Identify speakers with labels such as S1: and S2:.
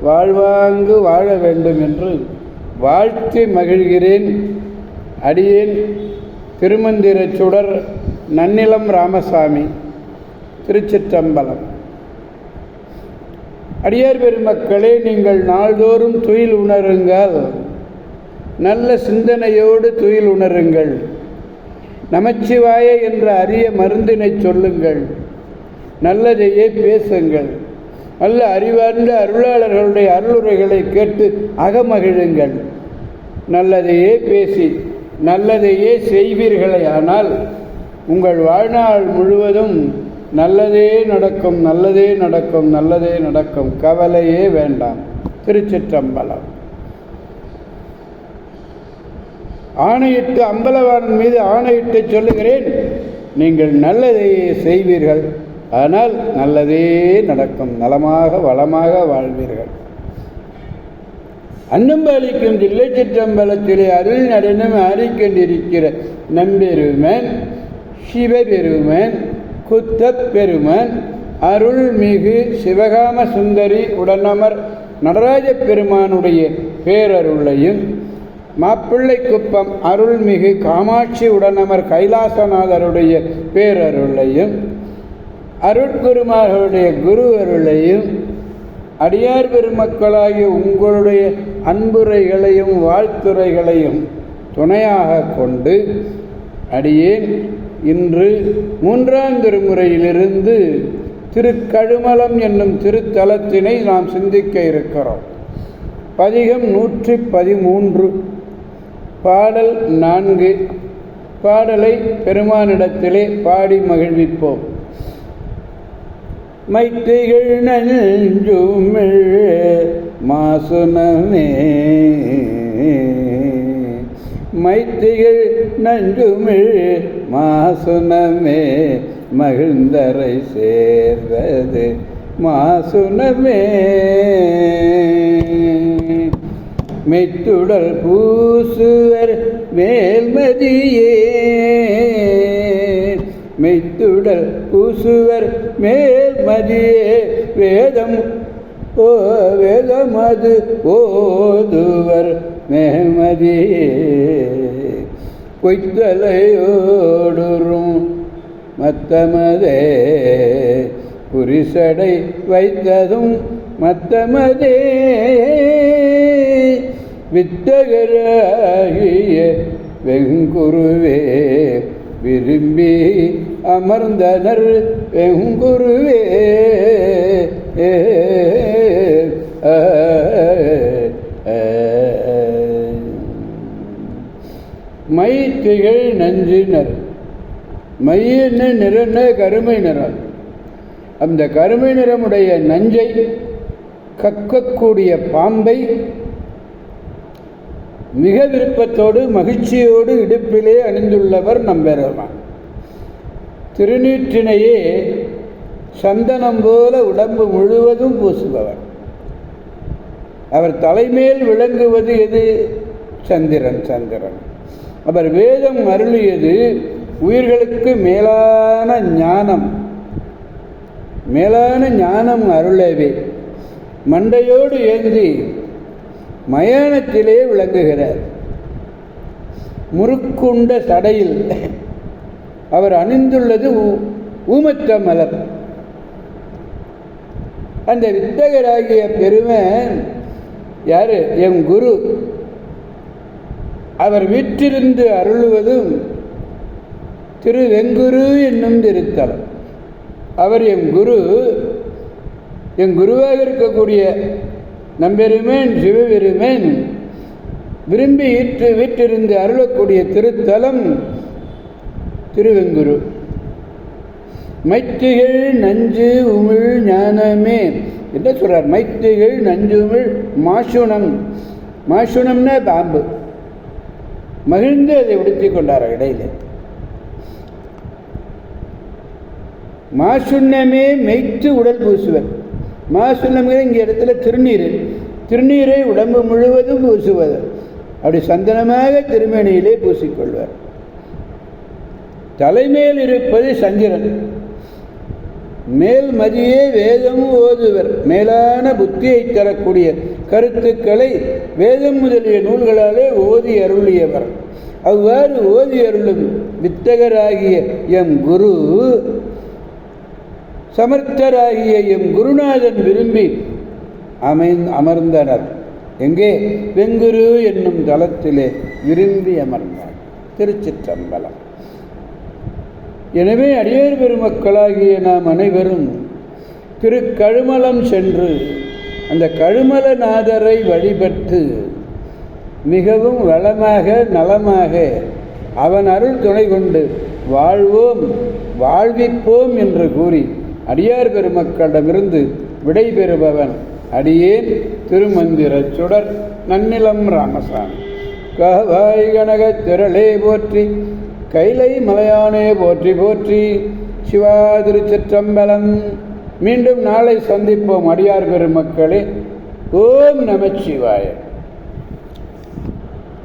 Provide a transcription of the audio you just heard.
S1: வாழ்வாங்கு வாழ வேண்டும் என்று வாழ்த்தி மகிழ்கிறேன். அடியேன் திருமந்திரச் சுடர் நன்னிலம் ராமசாமி திருச்சிற்றம்பலம். அடியார் பெருமக்களே நீங்கள் நாள்தோறும் துயில் உணருங்கள். நல்ல சிந்தனையோடு துயில் உணருங்கள். நமச்சிவாய என்ற அரிய மருந்தினை சொல்லுங்கள். நல்லதையே பேசுங்கள். நல்ல அறிவார்ந்த அருளாளர்களுடைய அருளுரைகளை கேட்டு அகமகிழுங்கள். நல்லதையே பேசி நல்லதையே செய்வீர்களே ஆனால் உங்கள் வாழ்நாள் முழுவதும் நல்லதே நடக்கும் நல்லதே நடக்கும் நல்லதே நடக்கும். கவலையே வேண்டாம். திருச்சிற்றம்பலம். ஆணையிட்டு அம்பலவாணன் மீது ஆணையிட்டு சொல்லுகிறேன் நீங்கள் நல்லதையே செய்வீர்கள். ஆனால் நல்லதே நடக்கும். நலமாக வளமாக வாழ்வீர்கள். அன்னம்பாளிக்கும் தில்லை சிற்றம்பலத்திலே அருள் நடனம் ஆடிக்கொண்டிருக்கிற நம்பெருமன் சிவபெருமன் குத்தப் பெருமன் அருள்மிகு சிவகாம சுந்தரி உடனமர் நடராஜ பெருமானுடைய பேரருளையும் மாப்பிள்ளை குப்பம் அருள்மிகு காமாட்சி உடனமர் கைலாசநாதருடைய பேரருளையும் அருட்குருமார்களுடைய குரு அருளையும் அடியார் பெருமக்களாகிய உங்களுடைய அன்புரைகளையும் வாழ்த்துரைகளையும் துணையாக கொண்டு அடியேன் இன்று மூன்றாம் திருமுறையிலிருந்து திருக்கழுமலம் என்னும் திருத்தலத்தினை நாம் சிந்திக்க இருக்கிறோம். பதிகம் நூற்றி பதிமூன்று பாடல் நான்கு. பாடலை பெருமானிடத்திலே பாடி மகிழ்விப்போம். மைத்திகள் நஞ்சுமிழ் மாசுனமே. மைத்திகள் நஞ்சுமிழ் மாசுனமே மகிழ்ந்தரை சேர்வது மாசுனமே. மெத்துடல் பூசுவர் மேல்மதியே. மெய்த்துடல் பூசுவர் மேல்மதியே வேதம் ஓ வேதமது ஓதுவர் மேல்மதியே பொய்த்தலையோடுறும் மத்தமதே புரிசடை வைத்ததும் மத்தமதே. வித்தகராகிய வெங்குருவே விரும்பி அமர்ந்தனர் வெங்குருவே ஏ, மை திகழ் நஞ்சினர். மையின் நிறன கருமை நிறம் அந்த கருமை நிறமுடைய நஞ்சை கக்கக்கூடிய பாம்பை மிக விருப்பத்தோடு மகிழ்ச்சியோடு இடுப்பிலே அணிந்துள்ளவர் நம்பெருமான். திருநீற்றினையே சந்தனம் போல உடம்பு முழுவதும் பூசுபவர். அவர் தலைமேல் விளங்குவது எது? சந்திரன் சந்திரன். அவர் வேதம் அருளியது உயிர்களுக்கு மேலான ஞானம். மேலான ஞானம் அருளவே. மண்டையோடு ஏந்தி மயானத்திலே விளங்குகிறார். முறுக்குண்ட சடையில் அவர் அணிந்துள்ளது ஊமத்த மலர். அந்த வித்தகராகிய பெருமை யார்? என் குரு. அவர் வீற்றிருந்து அருளுவதும் திரு வெங்குரு என்னும் திருத்தலம். அவர் என் குரு. என் குருவாக இருக்கக்கூடிய நம்பெருமேன் சிவபெருமேன் விரும்பி ஈற்று வீற்றிருந்து அருளக்கூடிய திருத்தலம் திருவெங்குரு. மைத்திகள் நஞ்சு உமிழ் ஞானமே. என்ன சொல்றார்? மைத்திகள் நஞ்சு உமிழ் மாசுணம் மாசுணம்னா பாம்பு. மகிழ்ந்து அதை உடுத்தி கொண்டார் இடையில. மாசுண்ணமே மெய்த்து உடல் பூசுவர். மாசுண்ணம்ங்கிற இங்கே இடத்துல திருநீர். திருநீரை உடம்பு முழுவதும் பூசுவது. அப்படி சந்தனமாக திருமேனியிலே பூசிக்கொள்வார் தலைமேல் இருப்பது சந்திரன். மேல் மதியே வேதம் ஓதுவர். மேலான புத்தியை தரக்கூடிய கருத்துக்களை வேதம் முதலிய நூல்களாலே ஓதி அருளியவர். அவ்வாறு ஓதி அருளும் வித்தகராகிய எம் குரு சமர்த்தராகிய எம் குருநாதன் விரும்பி அமை அமர்ந்தனர். எங்கே? வெங்குரு என்னும் தலத்திலே விரும்பி அமர்ந்தார். திருச்சிற்றம்பலம். எனவே அடியார் பெருமக்களாகிய நாம் அனைவரும் திருக்கழுமலம் சென்று அந்த கழுமலநாதரை வழிபட்டு மிகவும் வளமாக நலமாக அவன் அருள் துணை கொண்டு வாழ்வோம் வாழ்விப்போம் என்று கூறி அடியார் பெருமக்களிடமிருந்து விடைபெறுபவன் அடியேன் திருமந்திர சுடர் நன்னிலம் ராமசாமி. கவாய் கனகத் திரளே போற்றி கைலை மலையானே போற்றி போற்றி சிவா திருச்சிற்றம்பலம். மீண்டும் நாளை சந்திப்போம் அடியார் பெருமக்களே. ஓம் நமச்சிவாயன்